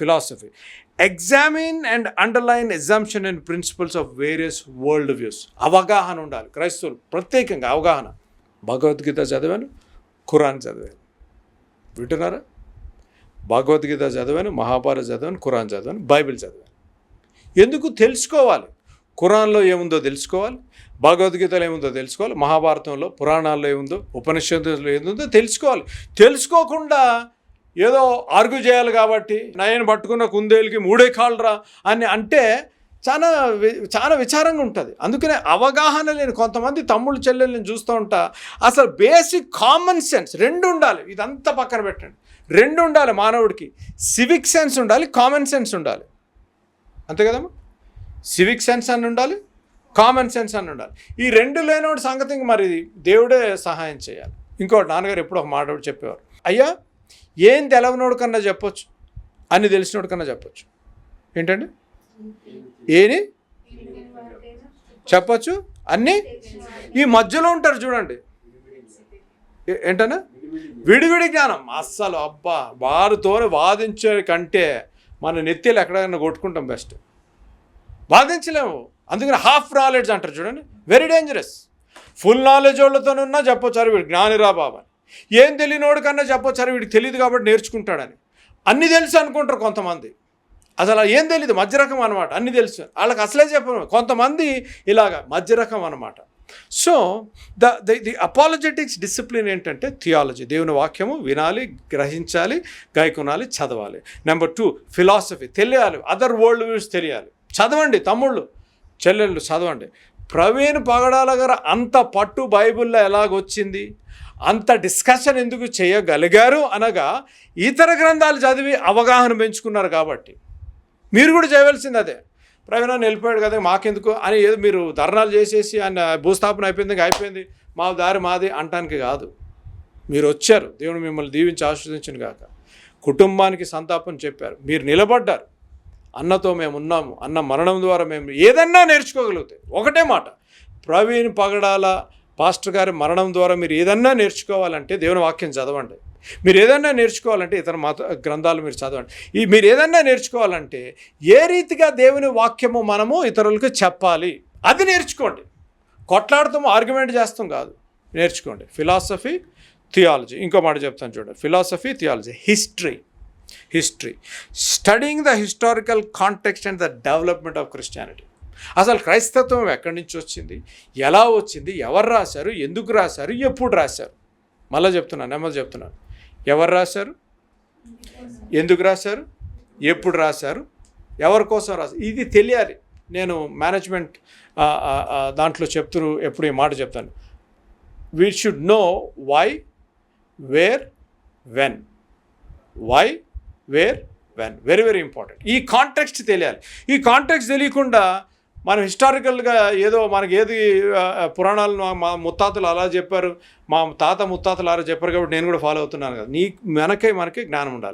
philosophy. Examine and underline assumption and principles of various world views అవగాహన ఉండాలి. క్రైస్తవులు ప్రత్యేకంగా అవగాహన. భగవద్గీత చదివాను ఖురాన్ చదివాను. వింటున్నారా? భగవద్గీత చదివాను మహాభారత చదివాను ఖురాన్ చదివాను బైబిల్ చదివాను. ఎందుకు తెలుసుకోవాలి? ఖురాన్లో ఏముందో తెలుసుకోవాలి? భగవద్గీతలో ఏముందో తెలుసుకోవాలి? మహాభారతంలో పురాణాల్లో ఏముందో ఉపనిషత్తులో ఏముందో తెలుసుకోవాలి. తెలుసుకోకుండా ఏదో ఆర్గ్యూ చేయాలి కాబట్టి నయన్ పట్టుకున్న కుందేలుకి మూడే కాళ్ళరా అని అంటే చాలా చాలా విచారంగా ఉంటుంది. అందుకనే అవగాహన లేని కొంతమంది తమ్ముళ్ళు చెల్లెల్ని చూస్తూ ఉంటా. అసలు బేసిక్ కామన్ సెన్స్ రెండు ఉండాలి. ఇదంతా పక్కన పెట్టండి. రెండు ఉండాలి మానవుడికి. సివిక్ సెన్స్ ఉండాలి కామన్ సెన్స్ ఉండాలి. అంతే కదమ్మా? సివిక్ సెన్స్ అని ఉండాలి కామన్ సెన్స్ అని ఉండాలి. ఈ రెండు లేనోడి సంగతి మరి దేవుడే సహాయం చేయాలి. ఇంకోటి నాన్నగారు ఎప్పుడు ఒక మాట చెప్పేవారు. అయ్యా ఏం తెలవనోడు కన్నా చెప్పొచ్చు. అని తెలిసినోడు కన్నా చెప్పొచ్చు. ఏంటండి? ఏని? చెప్పొచ్చు. అన్నీ? ఈ మధ్యలో ఉంటారు చూడండి. ఏంటన్నా? విడివిడి జ్ఞానం. అస్సలు అబ్బా వారితో వాదించే కంటే మన నెత్తిలు ఎక్కడైనా కొట్టుకుంటాం బెస్ట్ వాదించలేము. అందుకని హాఫ్ నాలెడ్జ్ అంటారు చూడండి. వెరీ డేంజరస్ ఫుల్ నాలెడ్జ్ వాళ్ళతోనున్నా చెప్పొచ్చారు వీడు జ్ఞానిరా బాబా అని. ఏం తెలియనోడు కన్నా చెప్పొచ్చారు వీడికి తెలియదు కాబట్టి నేర్చుకుంటాడని. అన్నీ తెలుసు అనుకుంటారు కొంతమంది. అసలు ఏం తెలియదు మధ్య రకం అనమాట అన్నీ తెలుసు. వాళ్ళకి అసలే చెప్పను. కొంతమంది ఇలాగా మధ్య రకం అనమాట so the the the apologetics discipline ఏంటంటే థియాలజీ. దేవుని వాక్యము వినాలి గ్రహించాలి గైకొనాలి చదవాలి. Number two philosophy. తెలియాలి. అదర్ వరల్డ్ వ్యూస్ తెలియాలి. చదవండి తమ్ముళ్ళు. చెల్లెళ్ళు చదవండి. ప్రవీణ్ పగడాల గారు అంత పట్టు బైబిల్లో ఎలాగొచ్చింది? అంత డిస్కషన్ ఎందుకు చేయగలిగారు అనగా ఇతర గ్రంథాలు చదివి అవగాహన పెంచుకున్నారు కాబట్టి. మీరు కూడా చేయవలసింది అదే. ప్రవీణ వెళ్ళిపోయాడు కదా మాకెందుకు అని ఏదో మీరు ధర్నాలు చేసేసి ఆయన భూస్థాపన అయిపోయింది అయిపోయింది మా దారి మాది అంటానికి కాదు. మీరు వచ్చారు దేవుడు మిమ్మల్ని దీవించి ఆస్వాదించిన కాక కుటుంబానికి సంతాపం చెప్పారు మీరు నిలబడ్డారు. అన్నతో మేము ఉన్నాము అన్న మరణం ద్వారా మేము ఏదన్నా నేర్చుకోగలుగుతాయి ఒకటే మాట. ప్రవీణ్ పగడాల పాస్టర్ గారి మరణం ద్వారా మీరు ఏదన్నా నేర్చుకోవాలంటే దేవుని వాక్యం చదవండి. మీరు ఏదన్నా నేర్చుకోవాలంటే ఇతర మత గ్రంథాలు మీరు చదవండి. ఈ మీరు ఏదన్నా నేర్చుకోవాలంటే ఏ రీతిగా దేవుని వాక్యము మనము ఇతరులకు చెప్పాలి అది నేర్చుకోండి. కొట్లాడుతాము ఆర్గ్యుమెంట్ చేస్తాం కాదు. నేర్చుకోండి. Philosophy theology. ఇంకో మాట చెప్తాను చూడండి. Philosophy theology. History. History. Studying the historical context and the development of Christianity. అసలు క్రైస్తత్వం ఎక్కడి నుంచి వచ్చింది? ఎలా వచ్చింది? ఎవరు రాశారు? ఎందుకు రాశారు? ఎప్పుడు రాశారు? మళ్ళీ చెప్తున్నాను నెమ్మది చెప్తున్నాను. ఎవరు రాశారు? ఎందుకు రాశారు? ఎప్పుడు రాశారు? ఎవరి కోసం రాశారు? ఇది తెలియాలి. నేను మేనేజ్మెంట్ దాంట్లో చెప్తూ ఎప్పుడు ఈ మాట చెప్తాను. We should know why where when why where when very very important ఈ కాంటెక్స్ట్ తెలియాలి. ఈ కాంటెక్స్ట్ తెలియకుండా మనం హిస్టారికల్గా ఏదో మనకి ఏది పురాణాలు మా- ముత్తాతలు అలా చెప్పారు మా తాత ముత్తాతలు అలా చెప్పారు కాబట్టి నేను కూడా ఫాలో అవుతున్నాను కదా. నీ మనకే మనకి జ్ఞానం ఉండాలి.